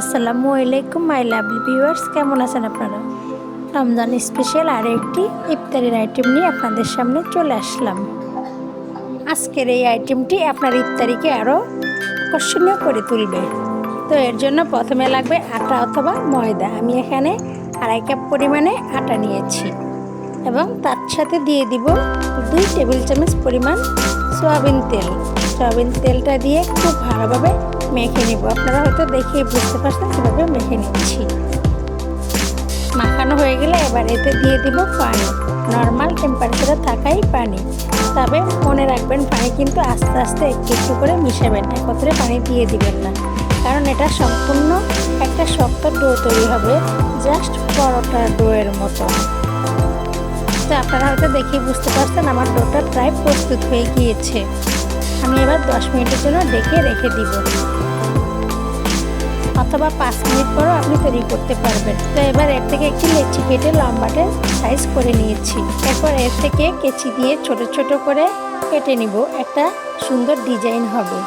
আসসালামু আলাইকুম my lovely viewers কেমন আছেন আপনারা? রমজান স্পেশাল আর একটি ইফতারির আইটেম নিয়ে আপনাদের সামনে চলে আসলাম। আজকের এই আইটেমটি আপনার ইফতারিকে আরও আকর্ষণীয় করে তুলবে। তো এর জন্য প্রথমে লাগবে আটা অথবা ময়দা। আমি এখানে আড়াই কাপ পরিমাণে আটা নিয়েছি এবং তার সাথে দিয়ে দিব দুই টেবিল চামচ পরিমাণ সয়াবিন তেল। সয়াবিন তেলটা দিয়ে খুব ভালোভাবে মেখে নেব। আপনারা হয়তো দেখে বুঝতে পারছেন কীভাবে মেখে নিচ্ছি। মাখানো হয়ে গেলে এবার এতে দিয়ে দিব পানি। নর্মাল টেম্পারেচারে থাকাই পানি। তবে মনে রাখবেন, পানি কিন্তু আস্তে আস্তে একটু একটু করে মিশাবেন, একত্রে পানি দিয়ে দিবেন না। কারণ এটা সম্পূর্ণ একটা শক্ত ডো তৈরি হবে, জাস্ট পরোটা ডোয়ের মতো। তো আপনারা হয়তো দেখে বুঝতে পারছেন, আমার ডোটা প্রায় প্রস্তুত হয়ে গিয়েছে। আমি এবার দশ মিনিটের জন্য ডেকে রেখে দিব। অথবা পাঁচ মিনিট পরও আপনি তৈরি করতে পারবেন। তো এবার এর থেকে একটি লেচি কেটে লম্বাটে সাইজ করে নিয়েছি। এরপর এর থেকে কেচি দিয়ে ছোট ছোট করে কেটে নিব। একটা সুন্দর ডিজাইন হবে।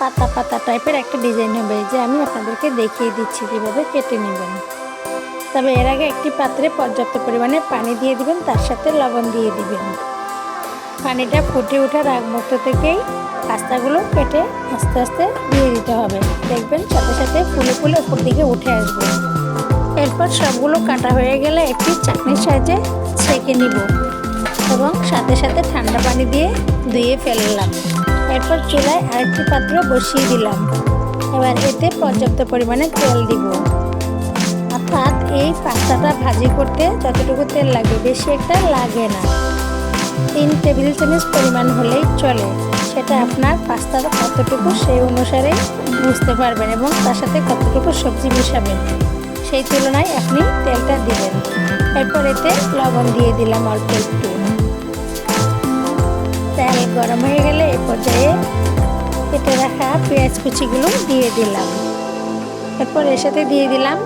পাতা পাতা টাইপের একটা ডিজাইন হবে যে আমি আপনাদেরকে দেখিয়ে দিচ্ছি কীভাবে কেটে নেবেন। তবে এর আগে একটি পাত্রে পর্যাপ্ত পরিমাণে পানি দিয়ে দিবেন, তার সাথে লবণ দিয়ে দিবেন। পানিটা ফুটে ওঠার আগ মুহূর্ত থেকেই পাস্তাগুলো কেটে আস্তে আস্তে দিয়ে দিতে হবে। দেখবেন সাথে সাথে ফুলে ফুলে উপর দিকে উঠে আসবে। এরপর সবগুলো কাটা হয়ে গেলে একটি চাটনির সাহায্যে ছেঁকে নিব এবং সাথে সাথে ঠান্ডা পানি দিয়ে ধুয়ে ফেললাম। এরপর চুলায় আরেকটি পাত্র বসিয়ে দিলাম। এবার এতে পর্যাপ্ত পরিমাণে তেল দিব। অর্থাৎ এই পাস্তাটা ভাজি করতে যতটুকু তেল লাগে বেশি একটা লাগে না। তিন টেবিল চামচ পরিমাণ হলেই চলে। সেটা আপনার পাস্তার কতটুকু সেই অনুসারে বুঝতে পারবেন এবং তার সাথে কতটুকু সবজি মিশাবেন। সেই তুলনায় আপনি তেলটা দিবেন। এরপর এতে লবণ দিয়ে দিলাম অল্প একটু। তেল গরম হয়ে গেলে এ পর্যায়ে কেটে রাখা পেঁয়াজ কুচিগুলো দিয়ে দিলাম। এরপর এর সাথে দিয়ে দিলাম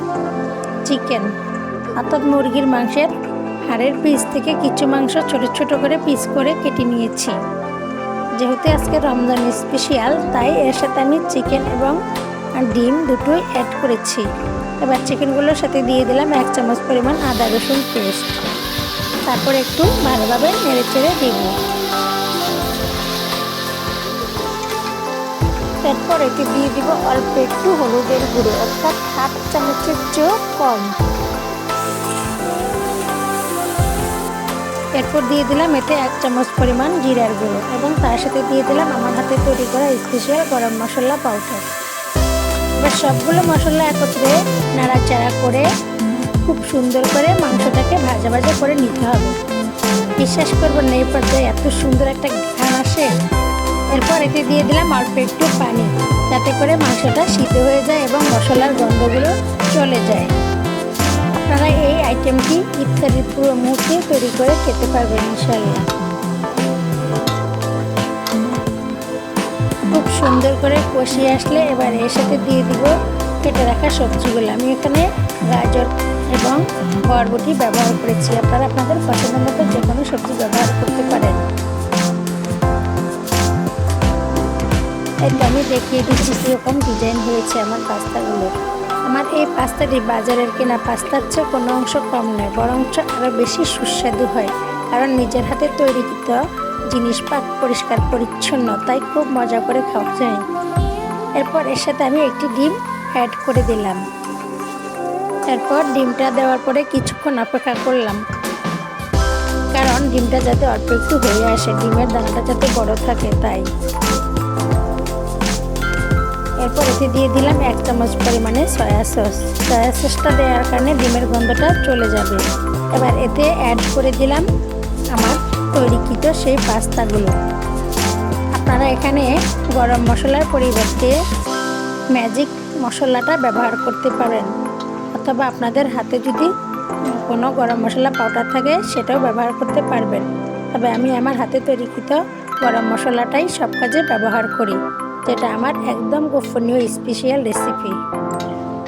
চিকেন। অর্থাৎ মুরগির মাংসের হাড়ের পিস থেকে কিছু মাংস ছোট ছোট করে পিস করে কেটে নিয়েছি। যেহেতু আজকে রমজান স্পেশাল তাই এর সাথে আমি চিকেন এবং ডিম দুটোই অ্যাড করেছি। এবার চিকেনগুলোর সাথে দিয়ে দিলাম এক চামচ পরিমাণ আদা রসুন পেস্ট। তারপর একটু ভালোভাবে নেড়ে চেড়ে দিব। এরপর এতে দিয়ে দিব অল্প একটু হলুদের গুঁড়ো, অর্থাৎ হাফ চামচের চেয়েও কম। এরপর দিয়ে দিলাম এতে এক চামচ পরিমাণ জিরার গুঁড়ো এবং তার সাথে দিয়ে দিলাম আমার হাতে তৈরি করা স্পেশাল গরম মশলা পাউডার। এবার সবগুলো মশলা একত্রে নাড়াচাড়া করে খুব সুন্দর করে মাংসটাকে ভাজা ভাজা করে নিতে হবে। বিশ্বাস করবেন না, এই পর্যায়ে এত সুন্দর একটা ঘ্রাণ আসে। এরপর এতে দিয়ে দিলাম অল্প একটু পানি, যাতে করে মাংসটা সিদ্ধ হয়ে যায় এবং মশলার গন্ধগুলো চলে যায়। আপনারা এই আইটেমটি ইফতারির পুরো মুহূর্তে তৈরি করে খেতে পারবেন ইনশাল্লাহ খুব সুন্দর করে কষিয়ে আসলে এবার এর সাথে দিয়ে দিব কেটে রাখা সবজিগুলো। আমি এখানে গাজর এবং বরবটি ব্যবহার করেছি। আপনারা আপনাদের পছন্দ মতো যে কোনো সবজি ব্যবহার করতে পারেন। আমি দেখিয়ে দিচ্ছি কীরকম ডিজাইন হয়েছে আমার পাস্তাগুলো। আমার এই পাস্তাটি বাজারের কেনা পাস্তার চেয়ে কোনো অংশ কম নয় বরঞ্চ আরও বেশি সুস্বাদু হয়। কারণ নিজের হাতে তৈরিকৃত জিনিস পাক পরিষ্কার, পরিচ্ছন্ন, তাই খুব মজা করে খাওয়া যায়। এরপর এর সাথে আমি একটি ডিম অ্যাড করে দিলাম। এরপর ডিমটা দেওয়ার পরে কিছুক্ষণ অপেক্ষা করলাম। কারণ ডিমটা যাতে অল্প একটু হয়ে আসে, ডিমের দানাটা যাতে বড় থাকে, তাই। এরপর এতে দিয়ে দিলাম এক চামচ পরিমাণে সয়া সস। সয়া সসটা দেওয়ার কারণে ডিমের গন্ধটা চলে যাবে। এবার এতে অ্যাড করে দিলাম আমার তৈরিকৃত সেই পাস্তাগুলো। আপনারা এখানে গরম মশলার পরিবর্তে ম্যাজিক মশলাটা ব্যবহার করতে পারেন। অথবা আপনাদের হাতে যদি কোনো গরম মশলা পাউডার থাকে, সেটাও ব্যবহার করতে পারবেন। তবে আমি আমার হাতে তৈরিকৃত গরম মশলাটাই সব কাজে ব্যবহার করি। যেটা আমার একদম গোপনীয় স্পেশাল রেসিপি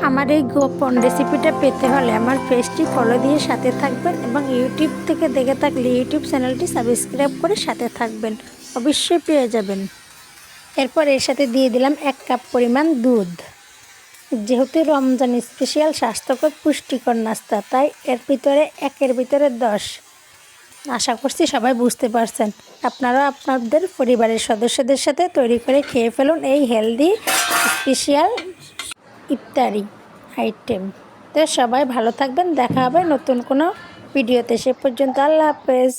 আমার এই গোপন রেসিপিটা পেতে হলে আমার পেজটি ফলো দিয়ে সাথে থাকবেন এবং ইউটিউব থেকে দেখে থাকলে ইউটিউব চ্যানেলটি সাবস্ক্রাইব করে সাথে থাকবেন। অবশ্যই পেয়ে যাবেন। এরপর এর সাথে দিয়ে দিলাম এক কাপ পরিমাণ দুধ। যেহেতু রমজান স্পেশাল স্বাস্থ্যকর পুষ্টিকর নাস্তা, তাই এর ভিতরে একের ভিতরে দশ আশা করছি সবাই বুঝতে পারছেন। আপনারা আপনাদের পরিবারের সদস্যদের সাথে তৈরি করে খেয়ে ফেলুন এই হেলদি স্পেশাল ইফতারি আইটেম তো সবাই ভালো থাকবেন, দেখা হবে নতুন কোনো ভিডিওতে সে পর্যন্ত আল্লাহ হাফেজ।